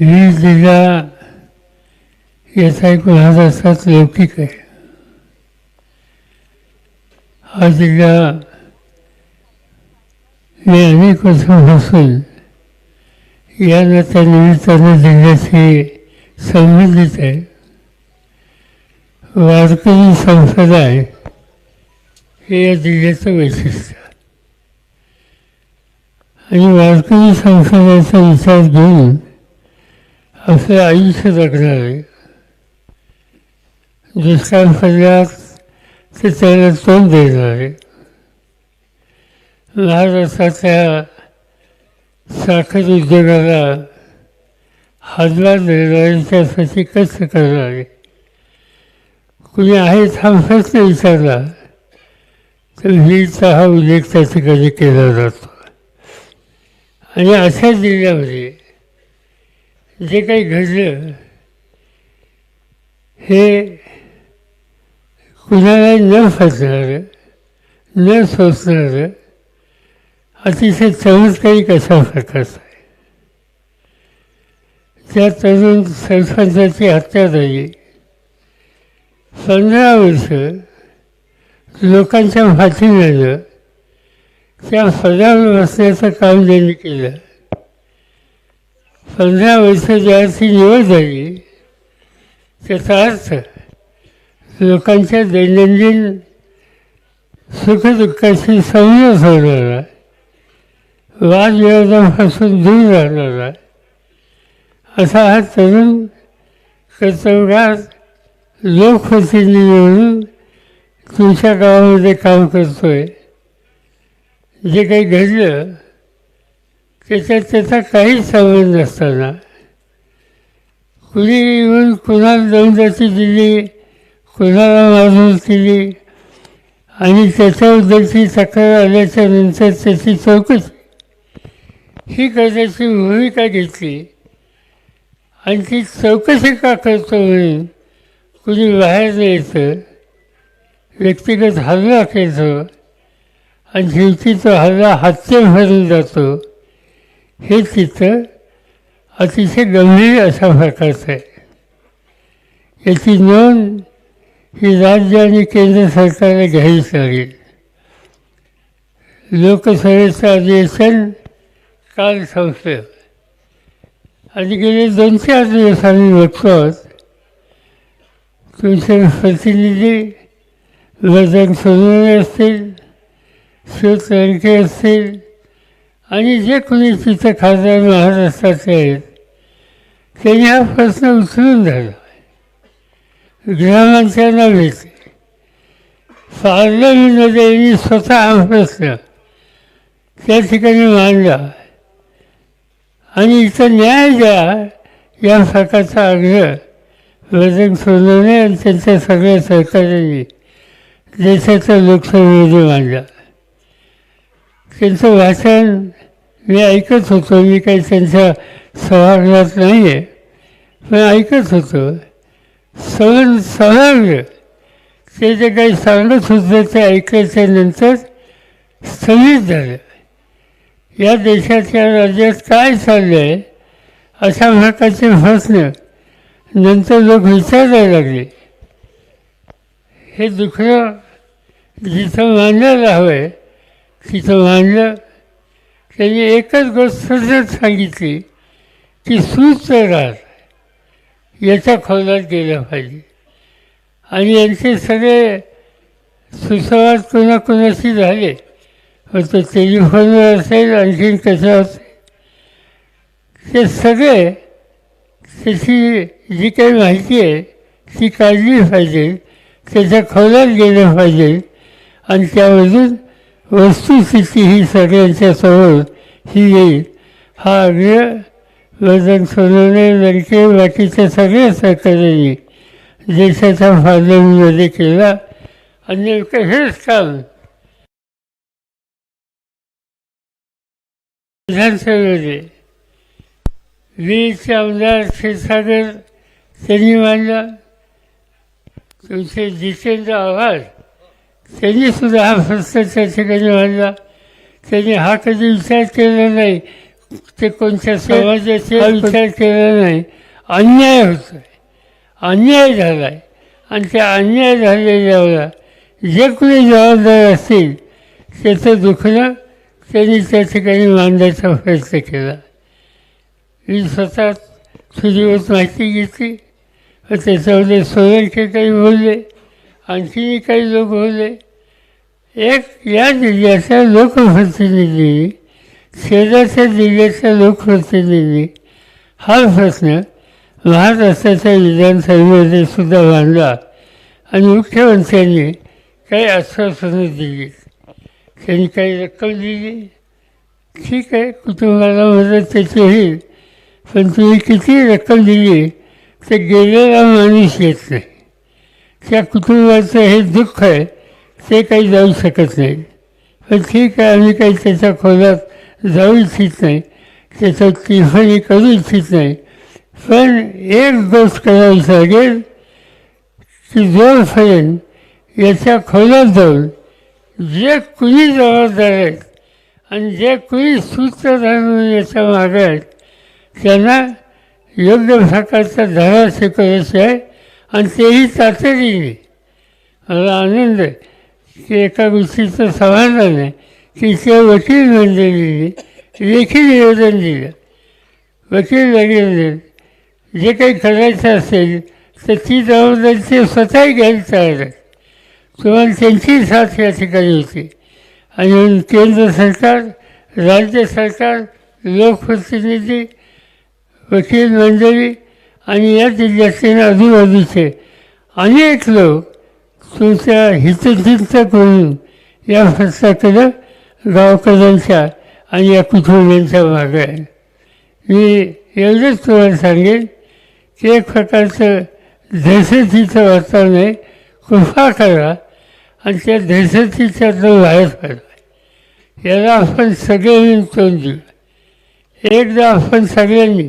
ही जिल्हा याचा एक महाराष्ट्रात लौकिक आहे. हा जिल्हा मी अनेक वर्षापासून या त्या निमित्तानं जिल्ह्याशी संबंधित आहे. वारकरी संप्रदाय हे या जिल्ह्याचं वैशिष्ट्य आणि वारकरी संप्रदायाचा विचार घेऊन असे आयुष्य जगणार आहे दुष्काळ पडल्यास ते त्याला तोंड देणार. आहे महाराष्ट्राच्या साखर उद्योगाला हजार देणारे त्यासाठी कष्ट करणारे. कुणी आहे थांबत नाही विचारला तर वीरचा हा उल्लेख त्या ठिकाणी केला जातो. आणि अशा जिल्ह्यामध्ये जे काही घडलं हे कुणाला न फसणारं न सोचणारं अतिशय चमत्कारिक असा प्रकाश आहे. त्या तरुण सरपंचाची हत्या झाली. पंधरा वर्ष लोकांच्या पाठीमागं त्या पदावर बसण्याचं काम त्यांनी केलं. पंधरा वर्ष ज्याची निवड झाली. त्याचा अर्थ लोकांच्या दैनंदिन सुखदुःखाशी संयम होणारा वादविवादापासून दूर राहणारा. असा हा तरुण कर्तव्यात लोकप्रतिनिधी म्हणून तुमच्या गावामध्ये काम करतो आहे जे काही घडलं त्याच्यात त्याचा काहीच संबंध नसताना. कुणी येऊन कुणाला दौंदाची दिली कुणाला मारून केली आणि त्याच्याबद्दलची तक्रार आल्याच्यानंतर त्याची चौकशी. ही करण्याची भूमिका घेतली. आणि ती चौकशी का करतो म्हणून कुणी बाहेर यायचं व्यक्तिगत हल्ला केलं आणि शेवटी तो हल्ला हत्या भरून जातो. हे चित्र अतिशय गंभीर अशा प्रकारचं आहे. याची नोंद ही राज्य आणि केंद्र सरकारला घ्यावीच लागेल. लोकसभेचं अधिवेशन काल संपलं. आणि गेले दोन चार दिवस आम्ही बघतो आहोत तुमचे प्रतिनिधी वजन सोनवणे असतील शिव असतील आणि जे कोणी तिथं खासदार महाराष्ट्राचे आहेत त्यांनी हा प्रश्न उचलून धरला गृहमंत्र्यांना भेटले पार्लमेंटमध्ये यांनी स्वतः हा प्रश्न त्या ठिकाणी मांडला. आणि इथं न्याय द्या या प्रकारचा आग्रह वजन सोनवणे आणि त्यांच्या सगळ्या सहकार्यांनी देशाच्या लोकसभेमध्ये मांडला. त्यांचं भाषण मी ऐकत होतो. मी काही त्यांच्या सभागृहात नाही आहे पण ऐकत होतो. सहन सभागृह ते जे काही सांगत होतं ते ऐकायच्या स्थगित झालं. या देशाच्या राज्यात काय चाललं आहे अशा प्रकारचे प्रश्न नंतर लोक विचारायला लागले. हे दुखणं जिथं मांडायला हवं आहे तिथं मांडलं. त्यांनी एकच गोष्ट सांगितली की राहत याच्या खोलात गेलं पाहिजे. आणि यांचे सगळे सुसंवाद कोणाकोणाशी झाले तो टेलिफोनवर असेल आणखीन कशा असेल. ते सगळे त्याची जी काही माहिती आहे ती काढली पाहिजे. त्याच्या खोलात गेलं पाहिजे. आणि त्यामधून वस्तुस्थिती ही सगळ्यांच्या समोर ही येईल. हा आग्रह वजन सोनवणे लडके बाकीच्या सगळ्या सहकार्यांनी देशाच्या पार्लमेंटमध्ये केला. आणि नेमकं हेच काम विधानसभेमध्ये वीरचे आमदार क्षीरसागर त्यांनी मांडला. तुमचे जितेंद्र आव्हाड त्यांनी सुद्धा हा भ्रष्टाचार त्या ठिकाणी मांडला त्यांनी हा कधी विचार केला नाही ते कोणत्या समाजाचा विचार केला नाही अन्याय होतोय अन्याय झाला आहे आणि त्या अन्याय झालेल्यावर जे कोणी जबाबदार असतील त्याचं दुखणं त्यांनी त्या ठिकाणी मांडायचा प्रयत्न केला मी स्वतः तुझीवर माहिती घेतली व त्याच्यामध्ये सोयरके काही बोलले आणखीही काही लोक होते. एक या जिल्ह्याचा लोकप्रतिनिधी शेजारच्या जिल्ह्याच्या लोकप्रतिनिधी. हा प्रश्न महाराष्ट्राच्या विधानसभेमध्ये सुद्धा मांडला आणि मुख्यमंत्र्यांनी काही आश्वासनं दिली. त्यांनी काही रक्कम दिली. ठीक आहे कुटुंबाला मदत त्याची होईल पण तुम्ही किती रक्कम दिली तर गेलेला माणूस येत नाही. त्या कुटुंबाचं हे दुःख आहे ते काही जाऊ शकत नाही. पण ठीक आहे आम्ही काही त्याच्या खोलात जाऊ इच्छित नाही. त्याचं टिफणी करू इच्छित नाही. पण एक गोष्ट करावी लागेल की जोपर्यंत याच्या खोलात जाऊन जे कुणी जबाबदार आहेत आणि जे कुणी सूत्रधार म्हणून याच्या मागे आहेत त्यांना योग्य प्रकारचा धडा शिकवायचा आहे. आणि तेही तातडीने मला आनंद की एका गोष्टीचं समाधान आहे की त्या वकील मंडळीने लेखी निवेदन दिलं. वकील मंडळीने जे काही करायचं असेल तर ती जबाबदारी ते स्वतःही घ्यायला तयार आहेत तुम्हाला त्यांची साथ या ठिकाणी होती. आणि केंद्र सरकार राज्य सरकार लोकप्रतिनिधी वकील मंडळी आणि या जिल्ह्यातील आजूबाजूचे अनेक लोक तुमच्या हितचिंतक म्हणून या फरसाकडं गावकऱ्यांच्या आणि या कुटुंबियांच्या भाग आहे मी एवढंच तुम्हाला सांगेन की एक प्रकारचं दहशतीचं वातावरण आहे. कृपा करा आणि त्या दहशतीच्यातून बाहेर पडला याला आपण सगळे मिळून तोंड देऊ. एकदा आपण सगळ्यांनी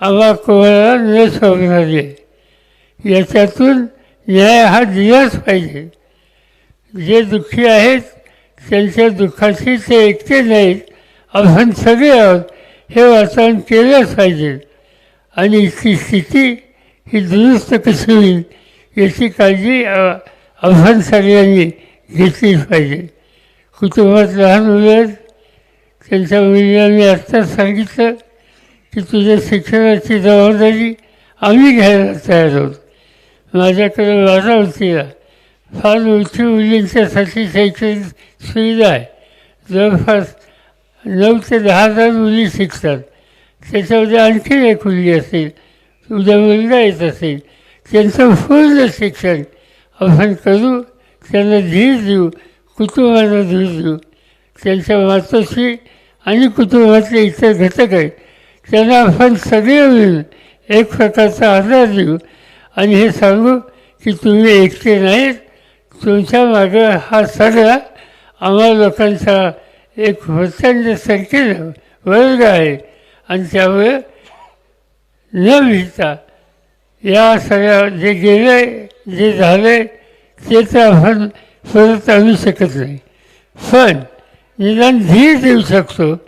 आम्हा कोणाला न शोधणारी आहे याच्यातून न्याय हा दिलाच पाहिजे. जे दुःखी आहेत त्यांच्या दुःखाशी ते एकटे नाहीत. आपण सगळे आहोत हे वातावरण केलंच पाहिजे. आणि ती स्थिती ही दुरुस्त कशी होईल याची काळजी अ- आपण सगळ्यांनी घेतलीच पाहिजे. कुटुंबात लहान मुलं आहेत त्यांच्या मुलांनी आत्ताच सांगितलं की तुझ्या शिक्षणाची जबाबदारी आम्ही घ्यायला तयार आहोत. माझ्याकडे माझा वतीला फार उच्च मुलींच्यासाठी शैक्षणिक सुविधा आहे. जवळपास नऊ ते दहा हजार मुली शिकतात. त्याच्यामध्ये आणखी एक मुलगी असेल उद्या मुलगा येत असेल त्यांचं पूर्ण शिक्षण आपण करू त्यांना धीर देऊ कुटुंबाला धीर देऊ. त्यांच्या मातोश्री आणि कुटुंबातले इतर घटक आहेत. त्यांना आपण सगळे मिळून एक प्रकारचा आधार देऊ. आणि हे सांगू की तुम्ही एकटे नाहीत. तुमच्या मागं हा सगळा आम्हा लोकांचा एक प्रचंड संख्येनं वर्ग आहे. आणि त्यामुळे न भिता या सगळ्या जे गेले जे झाले ते तर आपण परत आणू शकत नाही. पण निदान धीर देऊ शकतो.